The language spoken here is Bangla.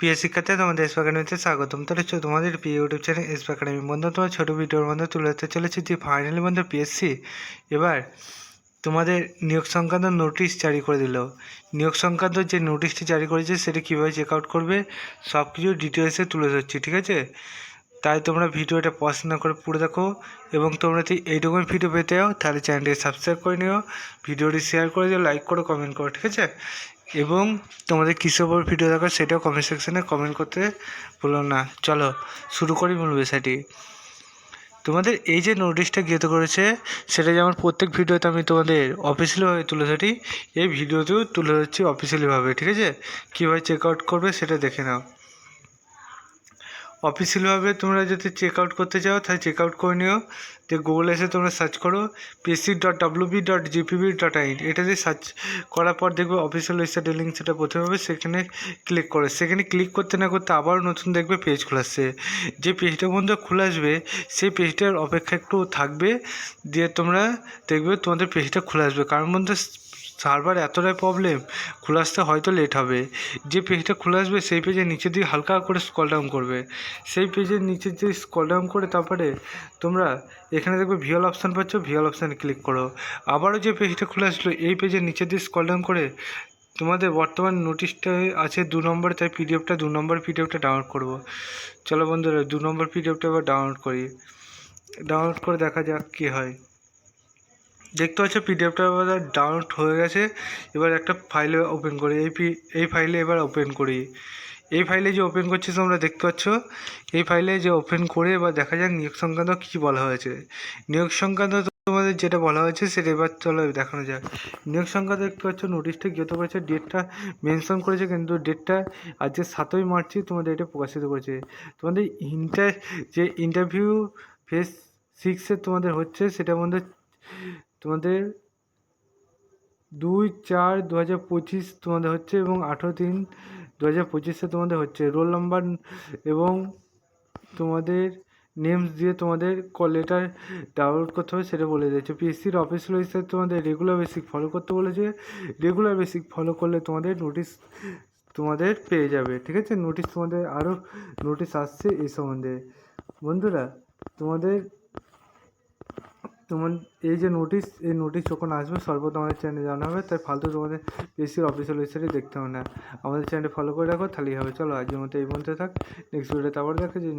প্রিয় শিক্ষার্থী তোমাদের এসপা একাডেমিতে স্বাগতম। তাহলে তোমাদের প্রিয় ইউটিউব চ্যানেল এসপা একাডেমি বন্ধু, তোমার ছোটো ভিডিওর মধ্যে তুলে ধরতে চলেছি যে ফাইনালি বন্ধু পিএসসি এবার তোমাদের নিয়োগ সংক্রান্ত নোটিশ জারি করে দিল। নিয়োগ সংক্রান্ত যে নোটিশটি জারি করেছে, সেটা কীভাবে চেক আউট করবে সব কিছু ডিটেলসে তুলে ধরছি, ঠিক আছে? তাই তোমরা ভিডিওটা পছন্দ করে পুরো দেখো এবং তোমরা যদি এইরকম ভিডিও পেতে তাহলে চ্যানেলটি সাবস্ক্রাইব করে নিও। ভিডিওটি শেয়ার করে দিও লাইক করো কমেন্ট করো, ঠিক আছে? এবং তোমাদের কিসের ওপর ভিডিও দেখা সেটাও কমেন্ট সেকশানে কমেন্ট করতে ভুলো না। চলো, শুরু করি মূল বিষয়টি। তোমাদের এই যে নোটিশটা গৃহীত করেছে, সেটা যেমন প্রত্যেক ভিডিওতে আমি তোমাদের অফিসিয়ালিভাবে তুলে ধরি, এই ভিডিওতেও তুলে ধরছি অফিসিয়ালিভাবে ঠিক আছে? কীভাবে চেক আউট করবে সেটা দেখে নাও। অফিসিয়ালভাবে তোমরা যদি চেক আউট করতে চাও, তাহলে চেক আউট করে নিও। যে গুগলে এসে তোমরা সার্চ করো PC dot WB dot GPB dot in এটা দিয়ে সার্চ করার পর দেখবে অফিসিয়াল ওয়েবসাইটের লিঙ্ক সেটা প্রথমে হবে, সেখানে ক্লিক করে। সেখানে ক্লিক করতে না করতে আবারও নতুন দেখবে পেজ খোলা আসছে যে পেজটা বন্ধু খুলে আসবে, সেই পেজটার অপেক্ষা একটু থাকবে, দিয়ে তোমরা দেখবে তোমাদের পেজটা খুলে আসবে। কারণ বন্ধু সার্ভার এতটাই প্রবলেম খুলে আসতে হয়তো লেট হবে। যে পেজটা খুলে আসবে, সেই পেজের নিচের দিকে হালকা করে স্কল ডাউন করবে। সেই পেজের নিচের দিকে স্কল ডাউন করে তারপরে তোমরা এখানে দেখবে ভিওল অপশান পাচ্ছ ভিওল অপশানে ক্লিক করো। আবারও যে পেজটা খুলে আসলো, এই পেজের নিচের দিকে স্কল ডাউন করে তোমাদের বর্তমান নোটিশটা আছে দু নম্বর, তাই পিডিএফটা দু নম্বর পিডিএফটা ডাউনলোড করব। চলো বন্ধুরা, দু নম্বর পিডিএফটা এবার ডাউনলোড করি। ডাউনলোড করে দেখা যাক কী হয়। দেখতে পাচ্ছ পিডিএফটা এবার ডাউনলোড হয়ে গেছে। এবার একটা ফাইলে ওপেন করি। এই পি এই ফাইলে এবার ওপেন করি। এই ফাইলে যে ওপেন করছি, তোমরা দেখতে পাচ্ছ, এই ফাইলে যে ওপেন করে এবার দেখা যাক নিয়োগ সংক্রান্ত কী বলা হয়েছে। নিয়োগ সংক্রান্ত তোমাদের যেটা বলা হয়েছে, সেটা এবার চলো দেখানো যাক। নিয়োগ সংক্রান্ত দেখতে পাচ্ছ নোটিশটা গত করেছে ডেটটা মেনশন করেছে, কিন্তু ডেটটা আজকে সাতই মার্চই তোমাদের এটা প্রকাশিত করেছে। তোমাদের ইন্টার যে ইন্টারভিউ ফেস সিক্সে তোমাদের হচ্ছে, সেটার মধ্যে তোমাদের দুই চার দু হাজার পঁচিশ তোমাদের হচ্ছে এবং আঠেরো তিন দু হাজার পঁচিশে তোমাদের হচ্ছে। রোল নাম্বার এবং তোমাদের নেমস দিয়ে তোমাদের কল লেটার ডাউনলোড করতে হবে সেটা বলে দিয়েছে। পিএসসির অফিসিয়াল ওয়েবসাইট তোমাদের রেগুলার বেসিক ফলো করতে বলেছে। রেগুলার বেসিক ফলো করলে তোমাদের নোটিশ তোমাদের পেয়ে যাবে, ঠিক আছে? নোটিশ তোমাদের আরও নোটিশ আসছে এই সম্বন্ধে। বন্ধুরা, তোমাদের তোমার এই যে নোটিশ এই নোটিশ যখন আসবে সর্বদা আমাদের চ্যানেলে জানা হবে। তাই ফালতু তোমাদের পিসির অফিসিয়াল ওয়েবসাইটে দেখতে হবে না। আমাদের চ্যানেলটা ফলো করে রাখো, তাহলেই হবে। চলো আজকের মতো এই পর্যন্ত থাক। নেক্সট ভিডিওতে আবার দেখা যে